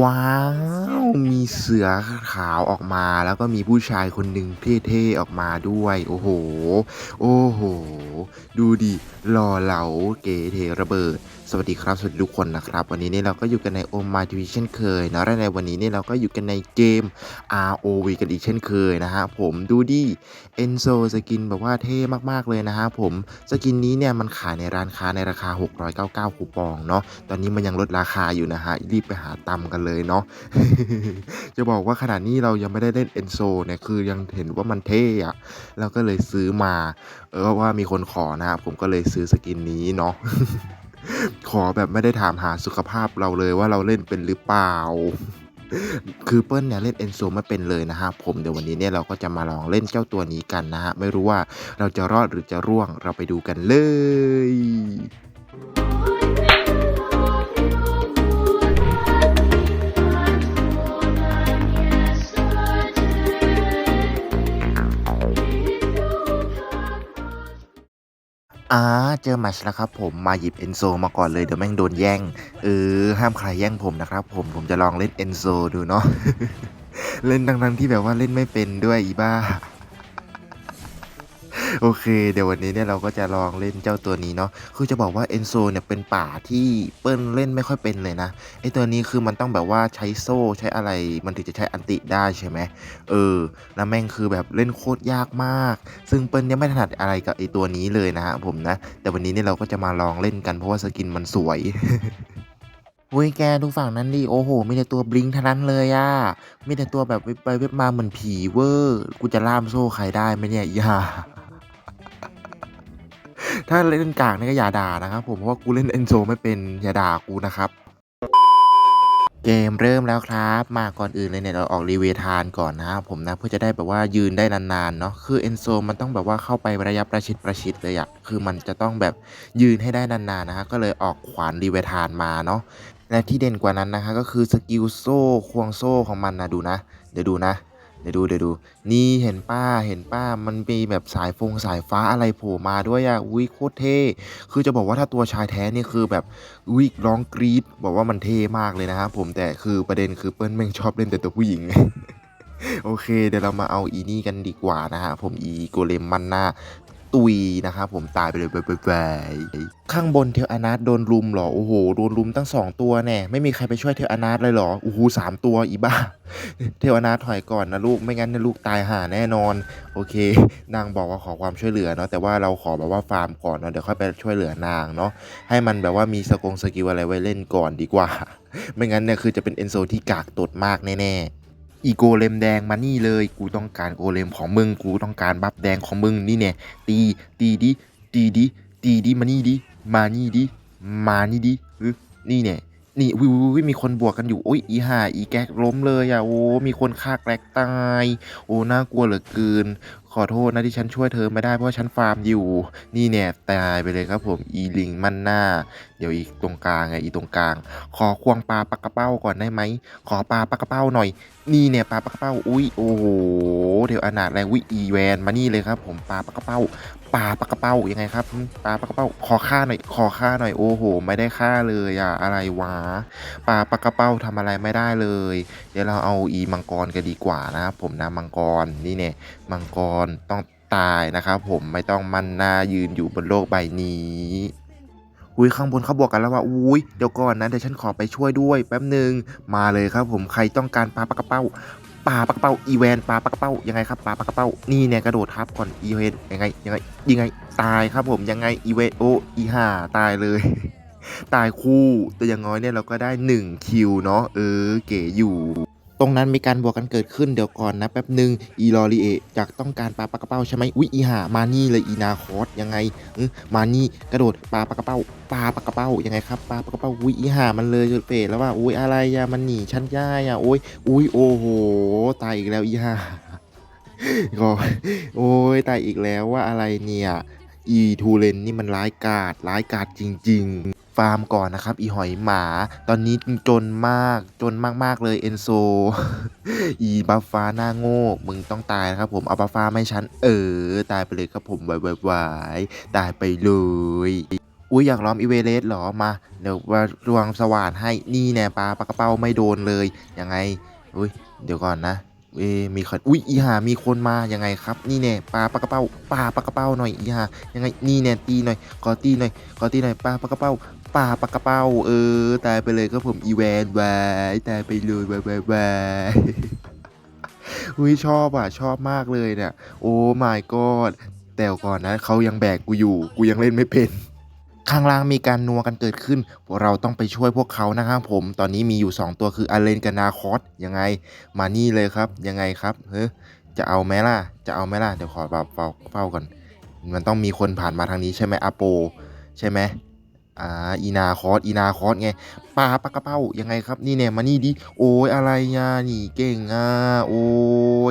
ว้าว มีเสือขาวออกมา แล้วก็มีผู้ชายคนหนึ่งเท่ๆออกมาด้วย โอ้โห โอ้โห ดูดิหล่อเหลาเก๋เทระเบิด สวัสดีครับ สวัสดีทุกคนนะครับ วันนี้เนี่ยเราก็อยู่กันในโอมาทีวีเช่นเคยนะและในวันนี้เนี่ยเราก็อยู่กันในเกม ROV กันอีกเช่นเคยนะฮะผมดูดิเอนโซสกินแบบว่าเท่มากๆเลยนะฮะผมสกินนี้เนี่ยมันขายในร้านค้าในราคา 699 คูปองเนาะตอนนี้มันยังลดราคาอยู่นะฮะรีบไปหาตำกันเลยเนาะจะบอกว่าขนาดนี้เรายังไม่ได้เล่นเอนโซเนี่ยคือยังเห็นว่ามันเท่อะเราก็เลยซื้อมาเออว่ามีคนขอนะครับผมก็เลยซื้อสกินนี้เนาะ ขอแบบไม่ได้ถามหาสุขภาพเราเลยว่าเราเล่นเป็นหรือเปล่า คือเปิ้ลเนี่ยเล่นเอนโซไม่เป็นเลยนะฮะผมเดี๋ยววันนี้เนี่ยเราก็จะมาลองเล่นเจ้าตัวนี้กันนะฮะไม่รู้ว่าเราจะรอดหรือจะร่วงเราไปดูกันเลย อ่าเจอแมตช์แล้วครับผมมาหยิบเอนโซมาก่อนเลยเดี๋ยวแม่งโดนแย่งเออห้ามใครแย่งผมนะครับผมผมจะลองเล่นเอนโซดูเนาะ เล่นดังๆที่แบบว่าเล่นไม่เป็นด้วยอีบ้า โอเค เดี๋ยววันนี้เนี่ยเราก็จะลองเล่นเจ้าตัวนี้เนาะคือจะบอกว่าเอนโซเนี่ยเป็นป่าที่เปิ้ลเล่นไม่ค่อยเป็นเลยนะไอตัวนี้คือมันต้องแบบว่าใช้โซ่ใช้อะไรมันถึงจะใช้อันติได้ใช่ไหมเออแล้วแม่งคือแบบเล่นโคตรยากมาก ซึ่งเปิ้ลยังไม่ถนัดอะไรกับไอตัวนี้เลยนะฮะผมนะ แต่วันนี้เนี่ยเราก็จะมาลองเล่นกันเพราะว่าสกินมันสวยเว้ยแกดูฝั่งนั้นดิโอ้โหมีแต่ตัวบลิงทั้งนั้นเลยอะมีแต่ตัวแบบเว็บไปเว็บมาเหมือนผีเวอร์กูจะล่ามโซ่ใครได้ไหมเนี่ยอย่า ถ้าเล่นกากนี่ก็อย่าด่านะครับผมเพราะว่ากูเล่นเอนโซไม่เป็นอย่าด่ากูนะครับเกมเริ่มแล้วครับ มาก่อนอื่นเลยเนี่ยเราออกรีเวทานก่อนนะครับผมนะเพื่อจะได้แบบว่ายืนได้นานๆเนาะคือเอนโซมันต้องแบบว่าเข้าไประยะประชิดประชิดเลยอะคือมันจะต้องแบบยืนให้ได้นานๆนะฮะก็เลยออกขวานรีเวทานมาเนาะและที่เด่นกว่านั้นนะคะก็คือสกิลโซ่ควงโซ่ของมันนะดูนะ เดี๋ยวดูนะ เดี๋ยวดูเดี๋ยวดูนี่เห็นป้าเห็นป้ามันมีแบบสายฟงสายฟ้าอะไรโผล่มาด้วยอะอุ้ยโคตรเท่คือจะบอกว่าถ้าตัวชายแท้นี่คือแบบอุ้ยร้องกรี๊ดบอกว่ามันเท่มากเลยนะครับผมแต่คือประเด็นคือเปิ้ลแม่งชอบเล่นแต่ตัวผู้หญิงโอเค เดี๋ยวเรามาเอาอีนี่กันดีกว่านะฮะผมอีโกเลมมันหน้า ตุยนะครับผมตายไปเลยไปข้างบนเทลอนาร์โดนลุมเหรอ โอ้โห โดนลุมตั้งสองตัวแน่ ไม่มีใครไปช่วยเทลอนาร์เลยเหรอ โอ้โหสามตัวอีบ้า เทวนาถอยก่อนนะลูก ไม่งั้นนยลูกตายห่าแน่นอน โอเค นางบอกว่าขอความช่วยเหลือเนาะ แต่ว่าเราขอแบบว่าฟาร์มก่อนเนาะ เดี๋ยวค่อยไปช่วยเหลือนางเนาะ ให้มันแบบว่ามีสกงสกิลอะไรไว้เล่นก่อนดีกว่า ไม่งั้นเนี่ยคือจะเป็นเอนโซที่กากตดมากแน่ๆ อีโกเลมแดงมานี่เลย กูต้องการโกเลมของมึง กูต้องการบัฟแดงของมึงนี่เนี่ยตีตีดิตีดิตีดิมานี่ดิมานี่ดิมานี่ดิเออนี่เนี่ยนี่วิววิวมีคนบวกกันอยู่โอ้ยอีห่าอีแก๊กล้มเลยอะโอ้มีคนฆ่าแกลกตาย โอ้น่ากลัวเหลือเกินขอโทษนะที่ฉันช่วยเธอไม่ได้เพราะฉันฟาร์มอยู่ นี่เนี่ยตายไปเลยครับผมอีลิงมันหน้า เดี๋ยวอีกตรงกลางไงอีตรงกลาง ขอควงปลาปากกระเป้าก่อนได้ไหมขอปลาปากกระเป้าหน่อย นี่เนี่ยปลาปากกระเป้าอุ้ยโอ้โหเดี๋ยวอนาถแรงวิอีแวนมานี่เลยครับผมปลาปากกระเป้าปลาปากกระเป้ายังไงครับปลาปากกระเป้าขอค่าหน่อยขอค่าหน่อยโอ้โห ไม่ได้ค่าเลยอะอะไรวะปลาปากกระเป้าทำอะไรไม่ได้เลย เดี๋ยวเราเอาอีมังกรกันดีกว่านะครับผมนะมังกรนี่เนี่ย มังกรต้องตายนะครับผมไม่ต้องมันหน้ายืนอยู่บนโลกใบนี้อุ้ยข้างบนเขาบอกกันแล้วว่าอุ้ยเดี๋ยวก่อนนะเดี๋ยวฉันขอไปช่วยด้วยแป๊บหนึ่งมาเลยครับผมใครต้องการปลาปากระเป้าปลาปากระเป้าอีแวนปลาปากระเป้ายังไงครับปลาปากกระเป้านี่เนี่ยกระโดดทับก่อนอีเวนยังไงยังไงยังไงตายครับผมยังไงอีเวนโออีห่าตายเลยตายคู่แต่อย่างน้อยเนี่ยเราก็ได้1คิวเนาะเออเก๋อยู่ ตรงนั้นมีการบวกกันเกิดขึ้นเดี๋ยวก่อนนะแป๊บหนึ่งอีลอรีเอจากต้องการปลาปากระเป้าใช่ไหมอุ๊ยอีหามานี่เลยอีนาคอสยังไงมานี่กระโดดปลาปากระเป้าปลาปากระเป้ายังไงครับปลาปากระเป้าอุ๊ยอีหามันเลยจุดเฟดแล้วว่าอุ๊ยอะไรอะมันหนีชั้นย่ายอะโอ้ยอุ๊ยโอ้โหตายอีกแล้วอีหาก็โอ้ยตายอีกแล้วว่าอะไรเนี่ยอีทูเลนนี่มันร้ายกาจร้ายกาจจริง ๆ ฟาร์มก่อนนะครับ อีหอยหมา ตอนนี้จนมากจนมากๆเลยเอนโซ อีบัฟฟ้าหน้าโง่มึงต้องตายนะครับ ผมเอาบัฟฟ้าไม่ฉันเออ ตายไปเลยครับผมวายวายตายไปเลยอุ้ยอยากล้อมอีเวเลสเหรอมาเดี๋ยวมารวงสว่านให้นี่แน่ปลาปลากระเป้าไม่โดนเลยยังไงอุ้ยเดี๋ยวก่อนนะเอมีคนอุ้ยอีหามีคนมายังไงครับ นี่แน่ปลาปลากระเป้าปลาปลากระเป้าหน่อยอีหายังไงนี่แน่ตีหน่อยขอตีหน่อยขอตีหน่อยปลาปลากระเป้า ปลาปากระเป้า เออ ตายไปเลยก็ผมอีแวนวายตายไปเลยวายวายวายอุ้ยชอบอะ ชอบมากเลยเนี่ย โอ้ my god แต่ก่อนนะเขายังแบกกูอยู่ กูยังเล่นไม่เป็น ข้างล่างมีการนัวกันเกิดขึ้น เราต้องไปช่วยพวกเขานะครับผม ตอนนี้มีอยู่ 2 ตัวคืออาเลนกับนาคอสยังไง มานี่เลยครับ ยังไงครับ เฮ้จะเอาไหมล่ะ จะเอาไหมล่ะ เดี๋ยวขอแบบเฝ้าเฝ้าก่อน มันต้องมีคนผ่านมาทางนี้ใช่ไหมอาโป ใช่ไหม อ่าอีนาคอสอีนาคอสไงปลาปลากระเป้ายังไงครับนี่เนี่ยมานี่ดิโอ้ยอะไรอะนี่เก่งอะโอ้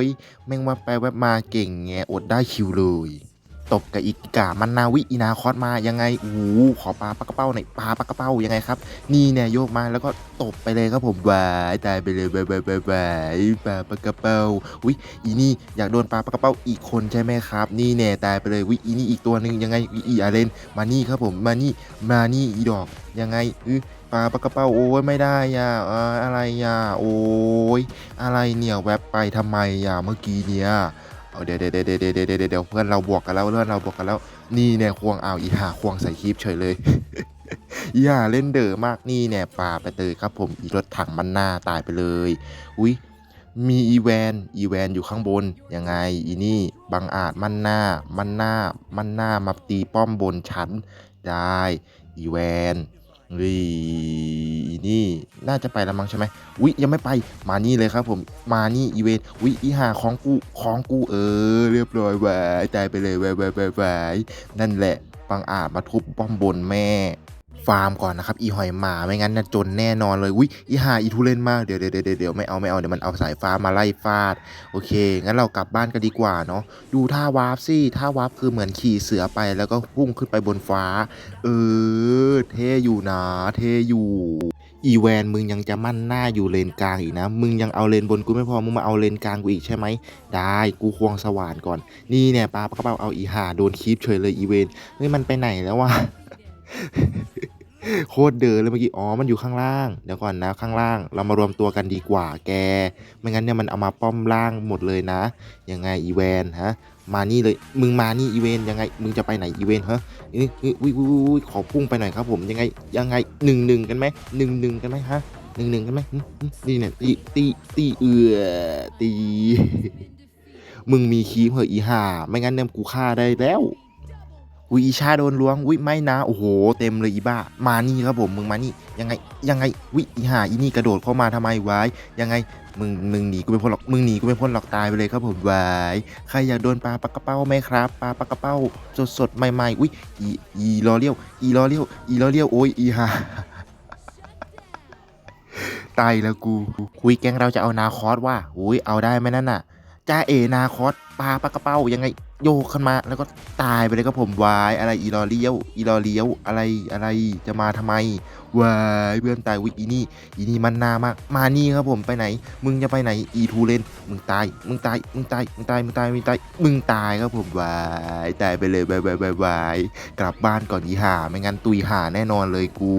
ยแม่งว่าไปแวบมาเก่งไงอดได้คิวเลย ตบกับอีกกามันนาวิอีนาคอสมายังไงโอ้โหขอปลาปลากระเป้าหน่อยปลาปลากระเป้ายังไงครับ นี่เนี่ยโยกมาแล้วก็ตบไปเลยครับผมวายตายไปเลยบายบายบายบายปลาปากระเป้าอุ้ยอีนี่อยากโดนปลาปลากระเป้าอีกคนใช่ไหมครับ นี่แน่ตายไปเลยวิอีนี่อีกตัวหนึ่งยังไงวิอีอาเลนมานี่ครับผมมานี่มานี่อีดอกยังไงอือปลาปลากระเป้าโอ้ยไม่ได้อะอ่าอะไรอะโอ้ยอะไรเนี่ยแวบไปทำไมอะเมื่อกี้เนี่ย เอาเดี๋ยวเดี๋ยวเดี๋ยวเดี๋ยวเดี๋ยวเพื่อนเราบวกกันแล้วเพื่อนเราบวกกันแล้ว นี่เนี่ยควงเอาอีหาควงใส่คลิปเฉยเลยอีหาเล่นเดอมากนี่เนี่ยปลาไปเตยครับผมอีรถถังมันหน้าตายไปเลย อุ้ยมีอีแวนอีแวนอยู่ข้างบนยังไงอีนี่บังอาจมันหน้ามันหน้ามันหน้ามาตีป้อมบนชั้นได้อีแวน วีอีนี่น่าจะไปละมั้งใช่ไหมวิยังไม่ไปมานี่เลยครับผมมานี่อีเวนวิอีหาของกูของกูเออ เรียบร้อยแหวายตายไปเลยแหวแหวแหวนั่นแหละบังอาจมาทุบป้อมบนแม่ ฟาร์มก่อนนะครับอีหอยหมาไม่งั้นนะจนแน่นอนเลยวิอีหาอีทุเรนมากเดี๋ยวเดี๋ยวเดี๋ยวไม่เอาไม่เอาเดี๋ยวมันเอาสายฟ้ามาไล่ฟาด โอเค งั้นเรากลับบ้านกันดีกว่าเนาะดูท่าวาร์ปสิท่าวาร์ปคือเหมือนขี่เสือไปแล้วก็พุ่งขึ้นไปบนฟ้า เออ เท่อยู่นะเท่อยู่อีแวนมึงยังจะมั่นหน้าอยู่เลนกลางอีกนะ มึงยังเอาเลนบนกูไม่พอ มึงมาเอาเลนกลางกูอีกใช่ไหม ได้กูควงสว่านก่อน นี่เนี่ยปลาปลากระเป๋าเอาอีหาโดนคีบเฉยเลยอีเวนเฮ้ยมันไปไหนแล้ววะ โคตรเดินเลยเมื่อกี้ อ๋อ มันอยู่ข้างล่าง เดี๋ยวก่อนนะ ข้างล่าง เรามารวมตัวกันดีกว่าแก ไม่งั้นเนี่ยมันเอามาป้อมล่างหมดเลยนะ ยังไงอีแวนฮะ มานี่เลย มึงมานี่อีเวนยังไง มึงจะไปไหนอีเวนฮะเอ้ยเอ้ยวิววิขอพุ่งไปหน่อยครับผม ยังไง ยังไงหนึ่งหนึ่งกันไหมหนึ่งหนึ่งกันไหมฮะหนึ่งหนึ่งกันไหมนี่เนี่ยตีตีตีเอือตี มึงมีคีมเหรออีห่า ไม่งั้นเนี่ยกูฆ่าได้แล้ว วิอีชาโดนล้วงวิไม่นะโอ้โหเต็มเลยอีบ้า มานี่ครับผมมึงมานี่ยังไงยังไงวิอีห่าอีนี่กระโดดเข้ามาทำไมวายยังไงมึงมึงหนีกูไม่พ้นหรอกมึงหนีกูไม่พ้นหรอกตายไปเลยครับผมวายใครอยากโดนปลาปลากระเป้าไหมครับปลาปลากระเป้าสดสดใหม่ๆอุ้ยอีอีลอเลี้ยวอีลอเลี้ยวอีลอเลี้ยวโอ้ยอีห่าตายแล้วกูคุยแก๊งเราจะเอานาคอสว่าอุ้ยเอาได้ไหมนั่นน่ะจ้าเอนาคอส ปลาปลากระเป้ายังไงโยกขึ้นมา แล้วก็ตายไปเลยครับผมวายอะไรอีลอเลี้ยวอีลอเลี้ยวอะไรอะไรจะมาทำไมวายเพื่อนตายวิอีนี่อีนี่มันนามากมานี่ครับผมไปไหน มึงจะไปไหนอีทูเลนมึงตายมึงตายมึงตายมึงตายมึงตายมึงตายมึงตายครับผมวายตายไปเลยบายบายบายบายกลับบ้านก่อนอีหาไม่งั้นตุยหาแน่นอนเลยกู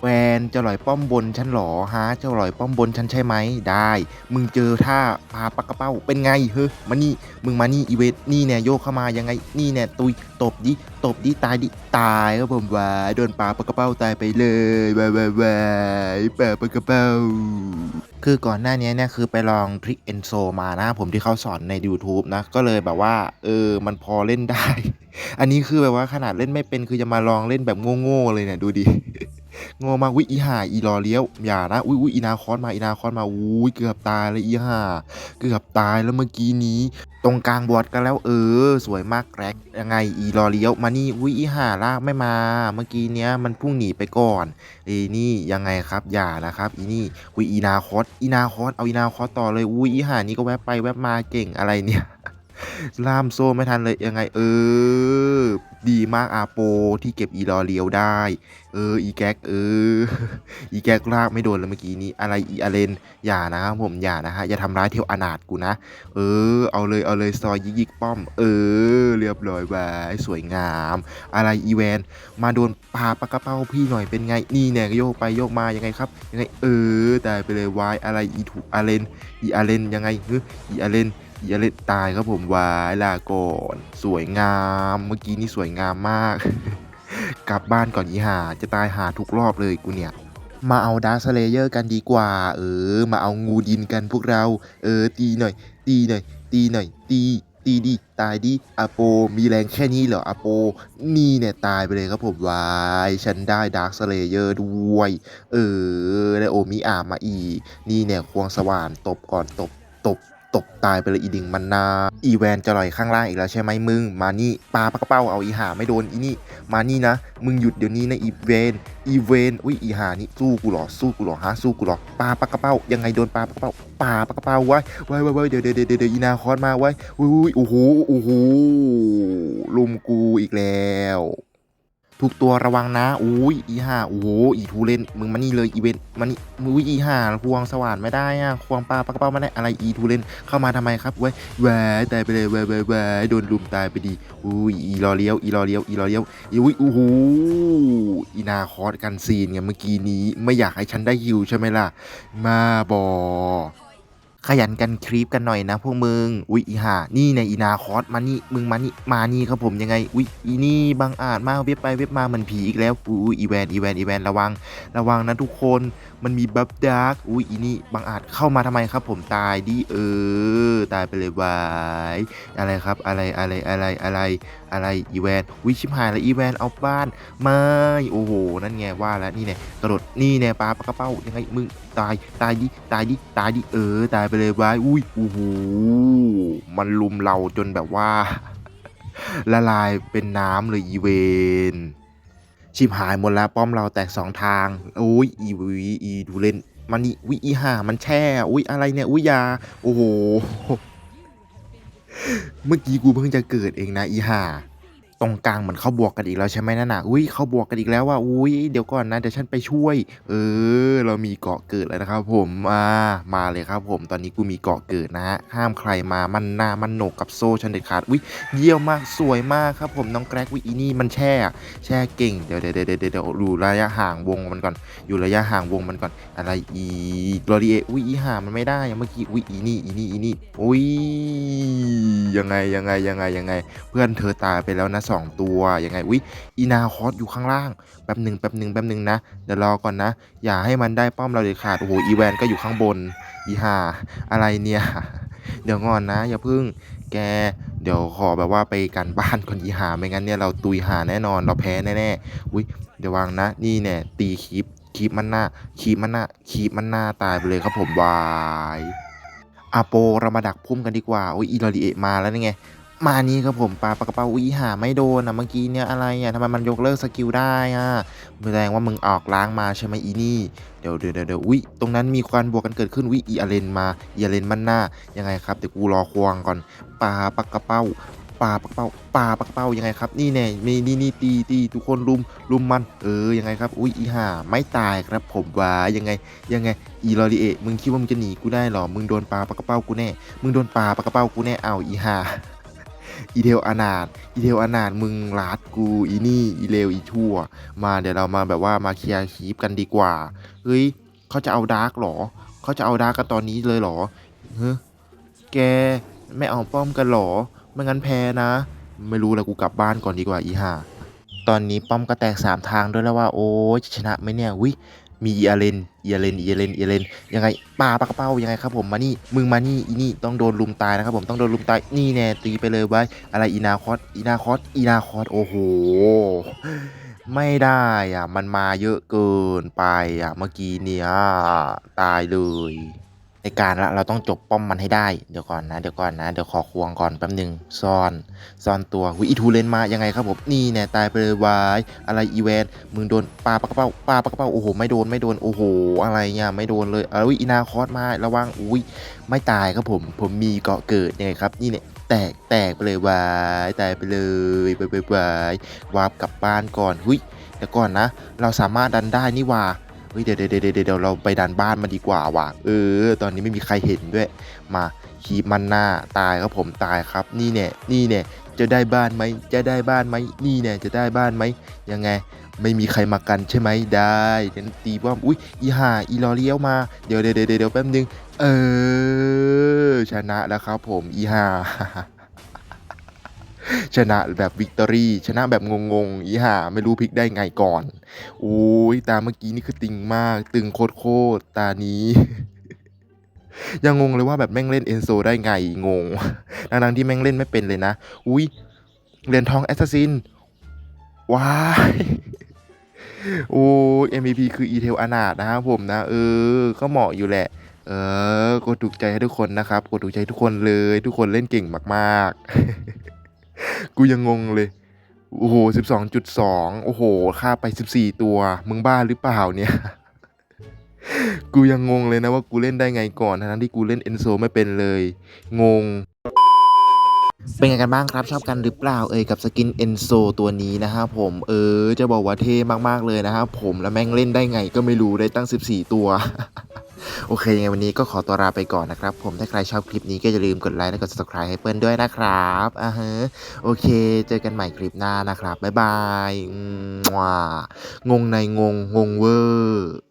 แวนเจะลอยป้อมบนฉันหรอฮะเจ้าลอยป้อมบนฉันใช่ไหมได้ มึงเจอท่าปาปักกระเป้าเป็นไงเฮ้ยมานี่มึงมานี่อีเวนนี่เนี่ยโยกเข้ามายังไงนี่เนี่ยตุยตบดิตบดิตายดิตายครับผมว่าโดนปลาปักกระเป้าตายไปเลยบายวายวายปลาปักกระเป้าคือก่อนหน้านี้เนี่ยคือไปลองทริคเอนโซมานะผมที่เขาสอนใน YouTube นะ ก็เลยแบบว่า เออ มันพอเล่นได้ อันนี้คือแบบว่าขนาดเล่นไม่เป็นคือจะมาลองเล่นแบบโง่ๆเลยเนี่ยดูดิ ง่มาวิอีห่าอีรอเลี้ยวอย่านะอุ้ยอุ้ยอีนาคอนมาอีนาคอนมาอุ้ยเกือบตายเลยอีห่าเกือบตายแล้วเมื่อกี้นี้ ตรงกลางบอดกันแล้วเออ สวยมากแกรกยังไงอีรอเลี้ยวมานี่อุ้ยอีห่าลากไม่มา เมื่อกี้เนี้ยมันพุ่งหนีไปก่อนอ้นี่ยังไงครับอย่านะครับ อีนี่อุ้ยอีนาคอสอีนาคอสเอาอีนาคอสต่อเลยอุ้ยอีห่านี่ก็แวบไปแวบมาเก่งอะไรเนี่ย ล่ามโซ่ไม่ทันเลยยังไง เออ ดีมากอาโปที่เก็บอีลอเลียวได้ เออ อีแก๊กเออ อีแก๊กลากไม่โดนเลยเมื่อกี้นี้ อะไรอีอาเลนอย่านะครับผมอย่านะฮะอย่าทำร้ายเทวอนาถกูนะ เออ เอาเลยเอาเลยซอยยิกยิกป้อม เออ เรียบร้อยไว้สวยงาม อะไรอีแวน มาโดนปาปากระเป้าพี่หน่อยเป็นไงนี่เนี่ยโยกไปโยกมายังไงครับยังไงเออตายไปเลยวายอะไรอีถูอาเลนอีอาเลนยังไงเฮ้ยอีอาเลน อีอาเลนตายครับผมวายลาก่อนสวยงามเมื่อกี้นี่สวยงามมาก กลับบ้านก่อนอีหาจะตายหาทุกรอบเลยกูเนี่ยมาเอาดาร์สเลเยอร์กันดีกว่า เออ มาเอางูดินกันพวกเรา เออ ตีหน่อย ตีหน่อย ตีหน่อย ตี ตีดิตายดิอาโป มีแรงแค่นี้เหรออาโป นี่เนี่ยตายไปเลยครับผมวาย ฉันได้ดาร์ s สเลเยอร์ด้วย เออได้โอมิอามาอี นี่เนี่ยควงสว่านตบก่อนตบ ตบ ตบตายไปเลยอีดิงมันนาอีแวนจะลอยข้างล่างอีกแล้วใช่ไหมมึง มานี่ปาปากระเป้าเอาอีหาไม่โดนอีนี่ มานี่นะ มึงหยุดเดี๋ยวนี้นะอีเวนอีเวนอุ้ยอีหานี่สู้กูหรอสู้กูหรอฮะสู้กูหรอปาปากระเป้ายังไงโดนปาปากระเป้าปาปากระเป้าไว้ไว้ไว้เดี๋ยวเดี๋ยวเดี๋ยวเดี๋ยวอีนาคอนมาไว้อุ้ยอุ้ยโอ้โหโอ้โหลุมกูอีกแล้ว ทุกตัวระวังนะอุ้ยอีห่าโอ้โหอีทูเลนมึงมานี่เลยอีเวนมานี่มึงอีห่าควงสว่านไม่ได้อะควงปลาปลากระเป๋าไม่ได้อะไรอีทูเลนเข้ามาทำไมครับเว้ยแหวตายไปเลยแหวแหวแหวโดนลุมตายไปดีอุ้ยอีรอเลี้ยวอีรอเลี้ยวอีรอเลี้ยวอุ้ยโอ้โหอีนาคอสกันซีนไงเมื่อกี้นี้ไม่อยากให้ฉันได้ฮิวใช่ไหมล่ะมาบอ ขยันกันครีปกันหน่อยนะพวกมึง อุ๊ยอีหานี่ในอีนาคอสมานี่มึงมานี่มานี่ครับผมยังไง อุ๊ยอีนี่บังอาจมากเว็บไปเว็บมาเหมือนผีอีกแล้วอุ๊ยอีแวนอีแวนอีแวนระวัง ระวังนะทุกคน มันมีบัฟดาร์กอุ๊ยอีนี่บังอาจเข้ามาทำไมครับ ผมตายดิเออ ตายไปเลยวายอะไรครับอะไรอะไรอะไรอะไรอะไรอีแวนวิชิมหายแล้วอีแวนเอาบ้านไม่โอ้โหนั่นไงว่าแล้วนี่เนี่ยกระโดดนี่เนี่ยปลาปากกระเป้ายังไงมึงตายตายดิตายดิตายดิเออ ตายไปเลยวายอุ้ยโอ้โหมันลุมเราจนแบบว่า ละลายเป็นน้ำเลยอีเวน ชิบหายหมดแล้วป้อมเราแตกสองทางโอ้ยอีวีอีดูเล่นมันนี่วิอีห่ามันแช่อุ้ยอะไรเนี่ยอุ้ยยาโอ้โหเมื่อกี้กูเพิ่งจะเกิดเองนะอีห่า ตรงกลางเหมือนเขาบวกกันอีกแล้วใช่ไหมนั่นน่ะอุ้ยเขาบวกกันอีกแล้วว่าอุ้ยเดี๋ยวก่อนนะเดี๋ยวฉันไปช่วย เออ เรามีเกาะเกิดแล้วนะครับผมมามาเลยครับผมตอนนี้กูมีเกาะเกิดนะฮะห้ามใครมามันหน้ามันโหนกกับโซ่ฉันเด็ดขาดอุ้ยเยี่ยมมากสวยมากครับผมน้องแกร็กวิอีนี่มันแช่ แช่เก่งเดี๋ยวเดี๋ยวเดี๋ยวเดี๋ยวเดี๋ยวดูระยะห่างวงมันก่อน อยู่ระยะห่างวงมันก่อน อะไรอีกลอรีเออุ้ยอีห่ามันไม่ได้เมื่อกี้อุ้ยอีนี่อีนี่อีนี่อุ้ยยังไงยังไงยังไงยังไง เพื่อนเธอตายไปแล้วนะสองตัวยังไงอุ้ยอีนาคอสอยู่ข้างล่างแป๊บหนึ่งแป๊บหนึ่งแป๊บหนึ่งนะเดี๋ยวรอก่อนนะ อย่าให้มันได้ป้อมเราเด็ดขาดโอ้โหอีแวนก็อยู่ข้างบนอีห่าอะไรเนี่ยเดี๋ยวก่อนนะ อย่าพึ่งแกเดี๋ยวขอแบบว่าไปกันบ้านก่อนอีหาไม่งั้นเนี่ยเราตุยหาแน่นอนเราแพ้แน่ๆอุ้ยเดี๋ยววางนะ นี่เนี่ยตีคลิปคลิปมันหน้าคลิปมันหน้าคลิปมันหน้าตายไปเลยครับผมวายอาโปเรามาดักพุ่มกันดีกว่าอุ้ยอีลอรีเอะมาแล้วนี่ไง มานี่ครับผมปลาปากระเป๋าอุ้ยหาไม่โดนอะเมื่อกี้เนี่ยอะไรอะทำไมมันยกเลิกสกิลได้อะแสดงว่ามึงออกล้างมาใช่ไหมอีนี่เดี๋ยวเดี๋ยวเดี๋ยวอุ้ยตรงนั้นมีการบวกกันเกิดขึ้นวิอีอาเลนมาอีอาเลนมันหน้ายังไงครับเดี๋ยวกูรอควงก่อนปลาปากระเป๋าปลาปากระเป๋าปลาปากระเป๋ายังไงครับ นี่แน่นี่นี่นี่ตีตีทุกคนลุมลุมมันเออยังไงครับ อุ้ยอีห่าไม่ตายครับผมว่ายังไง ยังไงอีลอรีเอะมึงคิดว่ามึงจะหนีกูได้หรอมึงโดนปลาปากระเป๋ากูแน่มึงโดนปลาปากกระเป๋ากูแน่เอาอีห่า อีเทลอนาถอีเทลอนาถมึงลาดกูอีนี่อีเลวอีชั่ว มาเดี๋ยวเรามาแบบว่ามาเคลียร์คีปกันดีกว่า เฮ้ยเขาจะเอาดาร์กหรอ เขาจะเอาดาร์กกันตอนนี้เลยเหรอเฮ้ยแกไม่เอาป้อมกันหรอ ไม่งั้นแพ้นะ ไม่รู้แล้วกูกลับบ้านก่อนดีกว่าอีห่าตอนนี้ป้อมก็แตกสามทางด้วยแล้วว่าโอ้ยจะชนะไหมเนี่ยวิ มีเอเลนเอเลนเอเลนเอเลนยังไงปลาปากกระเป้ายังไงครับผมมานี่มึงมานี่อีนี่ต้องโดนลุมตายนะครับผมต้องโดนลุมตายนี่แน่ตีไปเลยไว้อะไรอีนาคอสอีนาคอสอีนาคอสโอ้โหไม่ได้อะมันมาเยอะเกินไปอะเมื่อกี้เนี่ยตายเลย ในการละเราต้องจบป้อมมันให้ได้ เดี๋ยวก่อนนะ เดี๋ยวก่อนนะ เดี๋ยวขอควงก่อนแป๊บหนึ่งซ่อน ซ่อนตัววิทูเลนมายังไงครับผม นี่แน่ตายไปเลยวาย อะไรอีเวนมึงโดนปลาปากระเป้าปลาปากระเป้า โอ้โห ไม่โดน ไม่โดน โอ้โห อะไรเนี่ยไม่โดนเลยเอ้ยอีนาคอสมา ระวัง อุ้ย ไม่ตายครับผม ผมมีเกาะเกิดยังไงครับ นี่เนี่ยแตก แตกไปเลยวาย ตายไปเลยไปไปวายวาร์ปกลับบ้านก่อน หุ้ย เดี๋ยวก่อนนะ เราสามารถดันได้นี่ว่า เฮ้ยเดี๋ยวเดี๋ยวเดี๋ยวเราไปดันบ้านมาดีกว่าว่ะเออ ตอนนี้ไม่มีใครเห็นด้วย มาขีมันหน้าตายครับผมตายครับ นี่เนี่ยนี่เนี่ยจะได้บ้านไหมจะได้บ้านไหมนี่เนี่ยจะได้บ้านไหมยังไง ไม่มีใครมากันใช่ไหมได้เดี๋ยวตีว่าอุ้ยอีห่าอีลอเลี้ยวมาเดี๋ยวเดี๋ยวเดี๋ยวเดี๋ยวแป๊บนึง เออชนะแล้วครับผมอีห่า ชนะแบบวิกตอรี่ชนะแบบงงๆอีห่าไม่รู้พลิกได้ไงก่อนโอ้ยตาเมื่อกี้นี่คือตึงมาก ตึงโคตรๆตานี้ยังงงเลยว่าแบบแม่งเล่นเอนโซได้ไงงงทั้งๆที่แม่งเล่นไม่เป็นเลยนะ อุ้ยเหรียญทองแอสซัสซินว้ายโอ้ย MVP คือ e t e l อนาดนะครับผมนะ เออ ก็เหมาะอยู่แหละ เออกดถูกใจให้ทุกคนนะครับ กดถูกใจทุกคนเลย ทุกคนเล่นเก่งมาก ๆ กูยังงงเลย โอ้โห12.2โอ้โห ค่าไป14ตัว มึงบ้าหรือเปล่าเนี่ย กูยังงงเลยนะว่ากูเล่นได้ไงก่อนทั้งที่กูเล่นเอนโซไม่เป็นเลย งง เป็นไงกันบ้างครับชอบกันหรือเปล่าเอ่ยกับสกินเอนโซตัวนี้นะครับผมเออจะบอกว่าเท่มากๆเลยนะครับผมแล้วแม่งเล่นได้ไงก็ไม่รู้ได้ตั้ง 14 ตัว โอเคยังไงวันนี้ก็ขอตัวลาไปก่อนนะครับ ผมถ้าใครชอบคลิปนี้ก็อย่าลืมกดไลค์และกด subscribe ให้เปิ้ลด้วยนะครับอ่าฮะโอเค เจอกันใหม่คลิปหน้านะครับบ๊ายบายงงในงงงงเวอร์